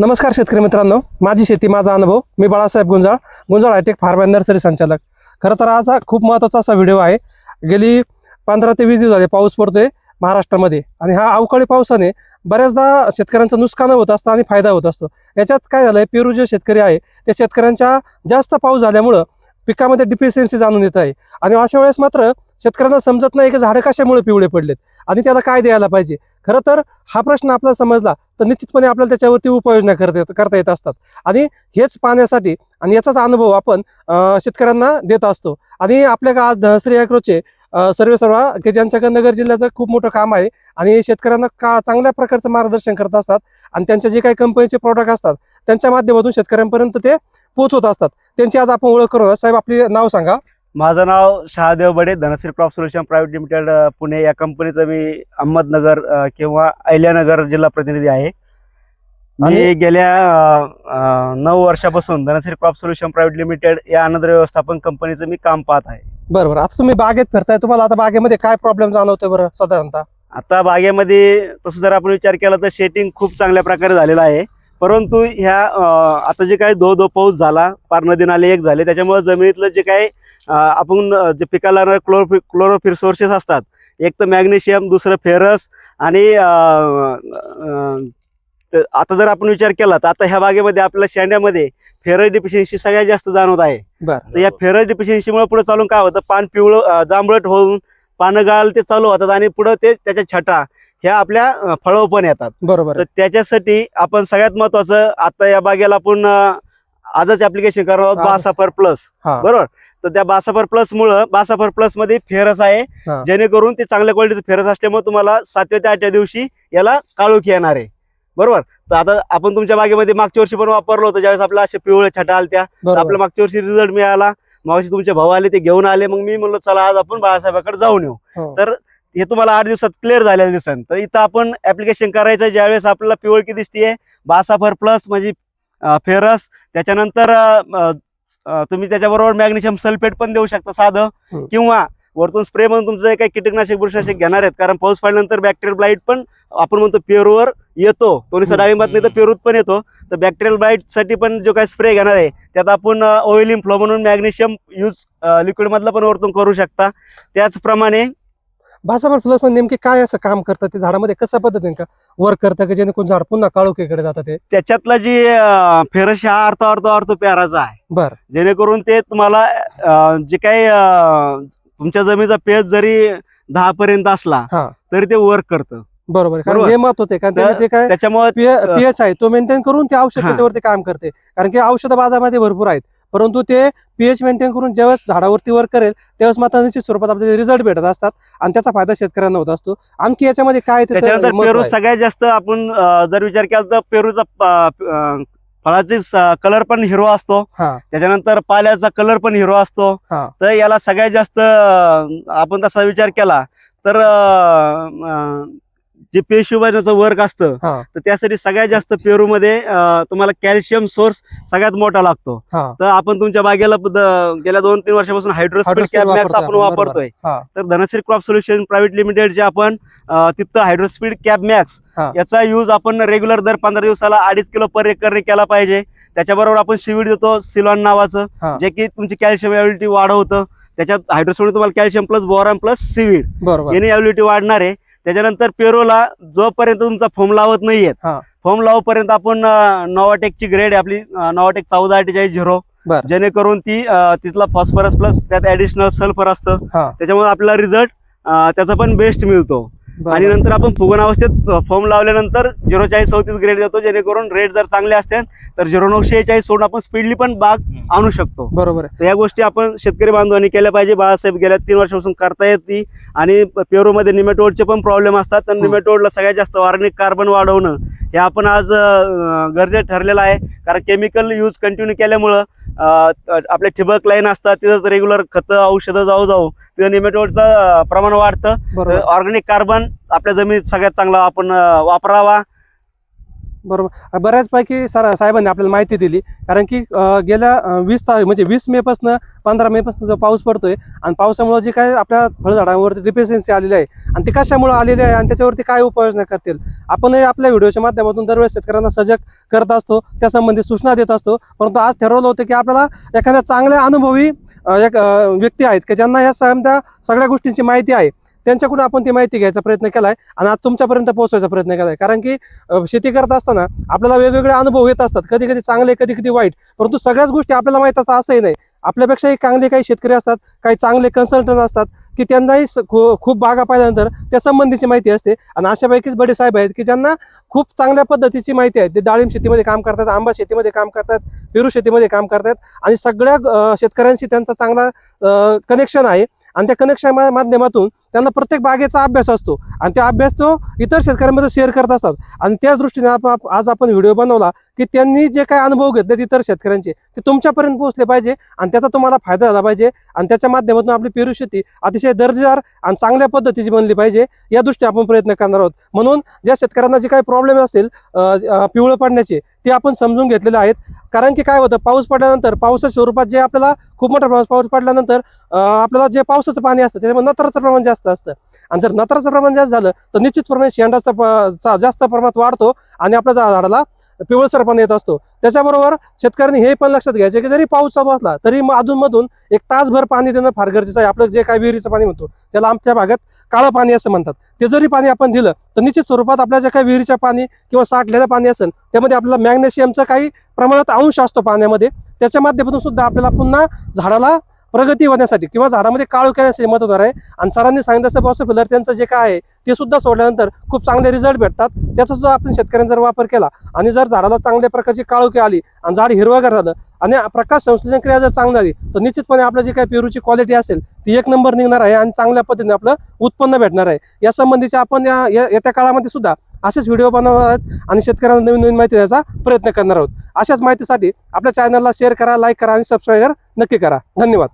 नमस्कार शेतकरी मित्रांनो. माझी शेती माझा अनुभव. मी Balasaheb Gunjal Gunjal hitech pharma nursery संचालक. खरं तर आज हा खूप महत्त्वाचा असा व्हिडिओ आहे. गेली पंधरा ते वीस दिवस झाले पाऊस पडतोय महाराष्ट्रामध्ये आणि हा अवकाळी पावसाने बऱ्याचदा शेतकऱ्यांचं नुकसान होत असतं आणि फायदा होत असतो. याच्यात काय झालं आहे पेरू जे शेतकरी आहे त्या शेतकऱ्यांच्या जास्त पाऊस झाल्यामुळं पिकामध्ये डिफिशियन्सी जाणून येत आहे. आणि अशा वेळेस मात्र शेतकऱ्यांना समजत नाही की झाडं कशामुळे पिवळे पडलेत आणि त्याला काय द्यायला पाहिजे. खरं तर हा प्रश्न आपल्याला समजला तर निश्चितपणे आपल्याला त्याच्यावरती उपाययोजना करता येत करता येत असतात. आणि हेच पाहण्यासाठी आणि याचाच अनुभव आपण शेतकऱ्यांना देत असतो. आणि आपल्या का आज धनश्री अॅग्रोचे अं, सर्व सर्व की ज्यांच्याकडे नगर जिल्ह्याचं खूप मोठं काम आहे आणि शेतकऱ्यांना का चांगल्या प्रकारचं मार्गदर्शन करत असतात आणि त्यांच्या जे काही कंपनीचे प्रॉडक्ट असतात त्यांच्या माध्यमातून शेतकऱ्यांपर्यंत ते पोहोचवत असतात. त्यांची आज आपण ओळख करू साहेब आपले नाव सांगा. माझं नाव Shahadev Bade Dhanashri crop solution private limited Pune. या कंपनीचं मी अहमदनगर किंवा अहिल्यानगर जिल्हा प्रतिनिधी आहे. आणि- गेल्या नऊ वर्षापासून Dhanashri crop solution private limited या अनाथ व्यवस्थापन कंपनीचं मी काम पाहत आहे. बरोबर आता तुम्ही बागेत फिरताय. तुम्हाला आता बागेमध्ये काय प्रॉब्लेम जाणवतोय बरं साधारणतः? आता बागेमध्ये तसं जर आपण विचार केला तर शेटिंग खूप चांगल्या प्रकारे झालेलं आहे. परंतु ह्या आता जे काही दो दो पाऊस झाला पार नदी नाले एक झाले त्याच्यामुळे जमिनीतलं जे काही आपण जे पिकाला लागणारे क्लोरोफि क्लोरोफिर सोर्सेस असतात. एक तर मॅग्नेशियम दुसरं फेरस आणि आता जर आपण विचार केला तर आता ह्या बागेमध्ये आपल्याला शेंड्यामध्ये फेरस डिफिशियन्सी सगळ्यात जास्त जाणवत आहे. बरं. तर या फेरस डिफिशियन्सीमुळे पुढे चालून काय होतं? पान पिवळं जांभळट होऊन पानं गाळ ते चालू होतात आणि पुढे ते त्याच्या छटा ह्या आपल्या फळावर पण येतात. बरोबर तर. त्याच्यासाठी आपण सगळ्यात महत्वाचं आता या बागेला आपण आजच ऍप्लिकेशन करणार आहोत. बासाफर प्लस बरोबर? तर त्या बासाफर प्लस मुळे बासाफर प्लसमध्ये फेरस आहे. जेणेकरून ते चांगल्या क्वालिटीचं फेरस असल्यामुळे तुम्हाला सातव्या ते आठव्या दिवशी याला काळोखी येणार आहे. बरोबर? तर आता आपण तुमच्या बागेमध्ये मागच्या वर्षी पण वापरलं होतं. ज्यावेळेस आपल्या असे पिवळे छटा आलत्या आपल्या मागच्या वर्षी रिझल्ट मिळाला. मागची तुमचे भाऊ आले ते घेऊन आले. मग मी म्हणलो चला आज आपण बाळासाहेबाकडे जाऊन येऊ. हो. तर हे तुम्हाला आठ दिवसात क्लिअर झालेलं दिसन तर इथं आपण ऍप्लिकेशन करायचं ज्यावेळेस आपल्याला पिवळकी दिसतीये बासाफर प्लस म्हणजे फेरस. त्याच्यानंतर तुम्ही त्याच्याबरोबर मॅग्नेशियम सल्फेट पण देऊ शकता साधं. किंवा वरतून स्प्रे म्हणून तुमचं काही कीटकनाशक बुरशीनाशक घेणार आहेत कारण पाऊस पडल्यानंतर बॅक्टेरियल ब्लाईट पण आपण म्हणतो पेरूवर येतो. तो. डाळिंबात नाही तर पेरूत पण येतो. तर बॅक्टेरियल ब्लाईटसाठी पण जो काही स्प्रे घेणार आहे त्यात आपण ऑइलिंग फ्लो म्हणून मॅग्नेशियम यूज लिक्विड मधलं पण वरतून करू शकता. त्याचप्रमाणे भासाभर प्लस पण नेमके काय असं काम करतात ते झाडामध्ये कशा पद्धतीने का? वर्क करतं की? जेणेकरून झाड पुन्हा काळोखीकडे जातात ते? त्याच्यातला जी फेरस हा अर्थ अर्थ अर्थ प्याराचा आहे. बर. जेणेकरून ते तुम्हाला अं, जे काही अं, तुमच्या जमिनीचा पेज जरी दहा पर्यंत असला हा. तरी ते वर्क करतं. बरोबर. कारण बरोबर. हे महत्वाचं आहे कारण त्याने जे काय त्याच्यामुळे पीएच आहे तो मेंटेन करून ते औषध हा. त्याच्यावरती काम करते कारण की औषध बाजारामध्ये भरपूर आहेत परंतु ते पीएच मेंटेन करून ज्यावेळेस झाडावरती वर्क करेल त्यावेळेस मात्र निश्चित स्वरूपात आपल्याला रिझल्ट भेटत असतात आणि त्याचा फायदा शेतकऱ्यांना होत असतो आणखी याच्यामध्ये काय त्याचं त्याच्यानंतर महत्त्व पेरू आहे? सगळ्यात जास्त आपण अं, जर विचार केला तर पेरूचा प- अं, फळाचे कलर पण हिरो असतो हा त्याच्यानंतर पाल्याचा कलर पण हिरो असतो हा. तर याला सगळ्यात जास्त अं, आपण तसा विचार केला तर अं, अं, जे पेशिवाचं वर्क असतं तर त्यासाठी सगळ्यात जास्त पेरूमध्ये तुम्हाला कॅल्शियम सोर्स सगळ्यात मोठा लागतो. तर आपण तुमच्या बागेला गेल्या दोन तीन वर्षापासून हायड्रोस्पिड आपण आपण. वापरतोय. तर धनश्री क्रॉप सोल्युशन प्रायव्हेट लिमिटेडचे आपण अं, तिथं हायड्रोस्पीड कॅप मॅक्स. याचा यूज आपण रेग्युलर दर पंधरा दिवसाला अडीच किलो पर एकर केला पाहिजे. त्याच्याबरोबर आपण शिवीड देतो सिलॉन नावाचं. जे की तुमची कॅल्शियम एबिलिटी वाढवतं. त्याच्यात हायड्रोस्पीड तुम्हाला calcium plus boron plus seaweed बरोबर. याने एबिलिटी वाढणार आहे. त्याच्यानंतर पेरोला जोपर्यंत तुमचा फोम लावत नाहीये. फोम लावपर्यंत आपण नोवाटेकची ग्रेड आपली नोवाटेक चौदा अठ्ठेचाळीस झिरो. जेणेकरून ती तिथला फॉस्फरस प्लस त्यात ऍडिशनल सल्फर असतं त्याच्यामुळे आपला रिझल्ट त्याचा पण बेस्ट मिळतो. आणि नंतर आपण फुगण अवस्थेत फॉर्म लावल्यानंतर झिरो चाळीस चौतीस ग्रेड देतो जेणेकरून रेट जर चांगले असतील तर झिरो नऊ शेहेचाळीस सोडून आपण स्पीडली पण बाग आणू शकतो. बरोबर आहे. तर या गोष्टी आपण शेतकरी बांधवांनी केल्या पाहिजे. बाळासाहेब गेल्या तीन वर्षापासून करता येते आणि पेरूमध्ये निमेटोडचे पण प्रॉब्लेम असतात. तर. निमेटोडला सगळ्यात जास्त ऑर्गॅनिक कार्बन वाढवणं हे आपण आज अं, गरजेचं ठरलेलं आहे. कारण केमिकल यूज कंटिन्यू केल्यामुळं आपले ठिबक लाईन असतात तिथंच रेग्युलर खतं औषधं जाऊ जाऊ तिथं निमेटोडचं प्रमाण वाढतं. ऑर्गॅनिक कार्बन आपल्या जमिनीत सगळ्यात चांगला आपण वापरावा. बरोबर. बऱ्याचपैकी सर साहेबांनी आपल्याला माहिती दिली. कारण की गेल्या वीस तारीख म्हणजे वीस मे पासून पंधरा मे पासून जो पाऊस पडतोय आणि पावसामुळे जे काय आपल्या फळझाडांवरती डिफिशियन्सी आलेली आहे आणि ते कशामुळे आलेली आहे आणि त्याच्यावरती काय उपाययोजना करतील? आपणही आपल्या व्हिडिओच्या माध्यमातून दरवेळेस शेतकऱ्यांना सजग करत असतो त्यासंबंधी सूचना देत असतो. परंतु आज ठरवलं होतं की आपल्याला एखाद्या चांगल्या अनुभवी एक व्यक्ती आहेत की ज्यांना या समजा सगळ्या गोष्टींची माहिती आहे. त्यांच्याकडून आपण ती माहिती घ्यायचा प्रयत्न केलाय आणि आज तुमच्यापर्यंत पोहोचवायचा प्रयत्न केलाय. कारण की शेती करत असताना आपल्याला वेगवेगळे अनुभव येत असतात. कधी कधी चांगले कधी कधी वाईट. परंतु सगळ्याच गोष्टी आपल्याला माहीत असतात असंही नाही. आपल्यापेक्षाही चांगले काही शेतकरी असतात काही चांगले कन्सल्टंट असतात की त्यांनाही स- खू- खूप बागा पाहिल्यानंतर त्या संबंधीची माहिती असते. आणि अशापैकीच बडे साहेब आहेत की ज्यांना खूप चांगल्या पद्धतीची माहिती आहे. ते डाळिंब शेतीमध्ये काम करतात आंबा शेतीमध्ये काम करतात पेरू शेतीमध्ये काम करतात. आणि सगळ्या शेतकऱ्यांशी त्यांचा चांगला कनेक्शन आहे. आणि त्या कनेक्शन माध्यमातून त्यांना प्रत्येक बागेचा अभ्यास असतो. आणि त्या अभ्यास तो इतर शेतकऱ्यांमध्ये शेअर करत असतात. आणि त्याच दृष्टीने आपण आप- आज आपण व्हिडिओ बनवला की त्यांनी जे काही अनुभव घेतले इतर शेतकऱ्यांचे ते तुमच्यापर्यंत पोहोचले पाहिजे आणि त्याचा तुम्हाला फायदा झाला पाहिजे आणि त्याच्या माध्यमातून आपली पेरू शेती अतिशय दर्जेदार आणि चांगल्या पद्धतीची बनली पाहिजे या दृष्टीने आपण प्रयत्न करणार आहोत. म्हणून ज्या शेतकऱ्यांना जे काही प्रॉब्लेम असेल पिवळं पडण्याचे ते आपण समजून घेतलेले आहेत. कारण की काय होतं पाऊस पडल्यानंतर पावसाच्या स्वरूपात जे आपल्याला खूप मोठा प्रमाणात पाऊस पडल्यानंतर आपल्याला जे पावसाचं पाणी असतं त्याच्यामध्ये नत्राचं प्रमाण जास्त असतं. आणि जर नत्राचं प्रमाण जास्त झालं तर निश्चितप्रमाणे शेंडाचा जास्त प्रमाणात वाढतो आणि आपल्या झाडाला पिवळसरपणा येत असतो. त्याच्याबरोबर शेतकऱ्यांनी हे पण लक्षात घ्यायचे की जरी पाऊस चालू असला तरी मग अधूनमधून एक तासभर पाणी देणं फार गरजेचं आहे. आपलं जे काय विहिरीचं पाणी म्हणतो त्याला आमच्या भागात काळं पाणी असं म्हणतात. ते जरी पाणी आपण दिलं तर निश्चित स्वरूपात आपल्या ज्या काही विहिरीचं पाणी किंवा साठलेलं पाणी असेल त्यामध्ये आपल्याला मॅग्नेशियमचं काही प्रमाणात अंश असतो पाण्यामध्ये. त्याच्या माध्यमातून सुद्धा आपल्याला पुन्हा झाडाला प्रगती होण्यासाठी किंवा झाडामध्ये काळू येण्यासाठी मदत होणार आहे. आणि सरांनी सांगितलं बॉस फिलर त्यांचं जे काय आहे ते सुद्धा सोडल्यानंतर खूप चांगले रिझल्ट भेटतात. त्याचा सुद्धा आपण शेतकऱ्यांनी जर वापर केला आणि जर झाडाला चांगल्या प्रकारची काळोखी आली आणि झाड हिरवगार झालं आणि प्रकाश संश्लेषण क्रिया जर चांगली आली तर निश्चितपणे आपलं जी काही पेरूची क्वालिटी असेल ती एक नंबर निघणार आहे आणि चांगल्या पद्धतीने आपलं उत्पन्न भेटणार आहे. या आपण या या- येत्या काळामध्ये सुद्धा असेच व्हिडिओ बनवणार आहेत आणि शेतकऱ्यांना नवीन नवीन माहिती द्यायचा प्रयत्न करणार आहोत. अशाच माहितीसाठी आपल्या चॅनलला शेअर करा लाईक करा आणि सबस्क्राईब नक्की करा. धन्यवाद.